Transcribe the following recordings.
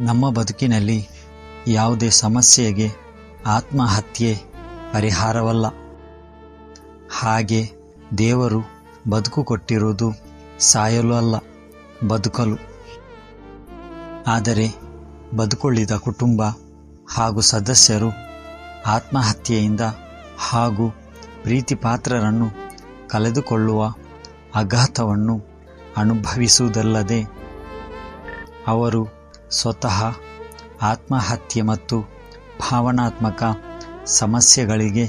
ನಮ್ಮ ಬದುಕಿನಲ್ಲಿ ಯಾವುದೇ ಸಮಸ್ಯೆಗೆ, ಆತ್ಮಹತ್ಯೆ ಪರಿಹಾರವಲ್ಲ. ಹಾಗೆ ದೇವರು ಬದುಕು ಕೊಟ್ಟಿರುವುದು ಸಾಯಲು ಅಲ್ಲ, ಬದುಕಲು. ಆದರೆ ಬದುಕೊಳ್ಳಿದ ಕುಟುಂಬ ಹಾಗೂ ಸದಸ್ಯರು ಆತ್ಮಹತ್ಯೆಯಿಂದ ಹಾಗೂ ಪ್ರೀತಿಪಾತ್ರರನ್ನು ಕಳೆದುಕೊಳ್ಳುವ ಆಘಾತವನ್ನು ಅನುಭವಿಸುವುದಲ್ಲದೆ ಅವರು ಸ್ವತಃ ಆತ್ಮಹತ್ಯೆ ಮತ್ತು ಭಾವನಾತ್ಮಕ ಸಮಸ್ಯೆಗಳಿಗೆ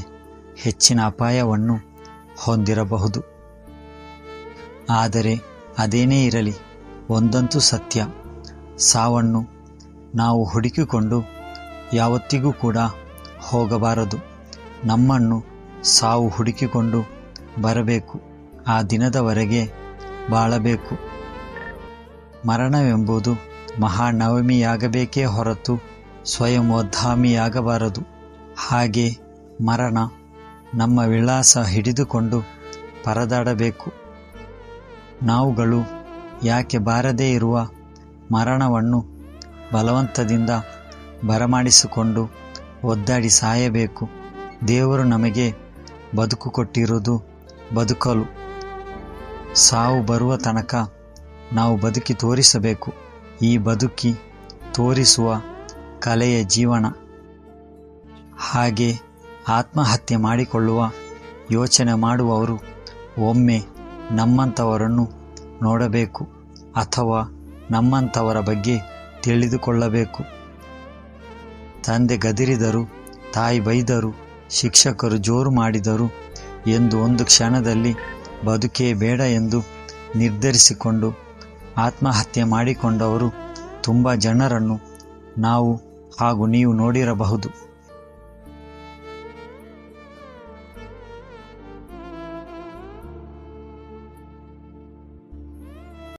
ಹೆಚ್ಚಿನ ಅಪಾಯವನ್ನು ಹೊಂದಿರಬಹುದು. ಆದರೆ ಅದೇನೇ ಇರಲಿ, ಒಂದಂತೂ ಸತ್ಯ. ಸಾವನ್ನು ನಾವು ಹುಡುಕಿಕೊಂಡು ಯಾವತ್ತಿಗೂ ಕೂಡ ಹೋಗಬಾರದು. ನಮ್ಮನ್ನು ಸಾವು ಹುಡುಕಿಕೊಂಡು ಬರಬೇಕು. ಆ ದಿನದವರೆಗೆ ಬಾಳಬೇಕು. ಮರಣವೆಂಬುದು ಮಹಾನವಮಿಯಾಗಬೇಕೇ ಹೊರತು ಸ್ವಯಂವಧಾಮಿಯಾಗಬಾರದು ಹಾಗೆ ಮರಣ ನಮ್ಮ ವಿಳಾಸ ಹಿಡಿದುಕೊಂಡು ಪರದಾಡಬೇಕು. ನಾವುಗಳು ಯಾಕೆ ಬಾರದೇ ಇರುವ ಮರಣವನ್ನು ಬಲವಂತದಿಂದ ಬರಮಾಡಿಸಿಕೊಂಡು ಒದ್ದಾಡಿ ಸಾಯಬೇಕು? ದೇವರು ನಮಗೆ ಬದುಕು ಕೊಟ್ಟಿರುವುದು ಬದುಕಲು. ಸಾವು ಬರುವ ತನಕ ನಾವು ಬದುಕಿ ತೋರಿಸಬೇಕು. ಈ ಬದುಕಿ ತೋರಿಸುವ ಕಲೆಯ ಜೀವನ. ಹಾಗೆ ಆತ್ಮಹತ್ಯೆ ಮಾಡಿಕೊಳ್ಳುವ ಯೋಚನೆ ಮಾಡುವವರು ಒಮ್ಮೆ ನಮ್ಮಂಥವರನ್ನು ನೋಡಬೇಕು ಅಥವಾ ನಮ್ಮಂಥವರ ಬಗ್ಗೆ ತಿಳಿದುಕೊಳ್ಳಬೇಕು. ತಂದೆ ಗದಿರಿದರು, ತಾಯಿ ಬೈದರು, ಶಿಕ್ಷಕರು ಜೋರು ಮಾಡಿದರು ಎಂದು ಒಂದು ಕ್ಷಣದಲ್ಲಿ ಬದುಕೇ ಬೇಡ ಎಂದು ನಿರ್ಧರಿಸಿಕೊಂಡು ಆತ್ಮಹತ್ಯೆ ಮಾಡಿಕೊಂಡವರು ತುಂಬ ಜನರನ್ನು ನಾವು ಹಾಗೂ ನೀವು ನೋಡಿರಬಹುದು.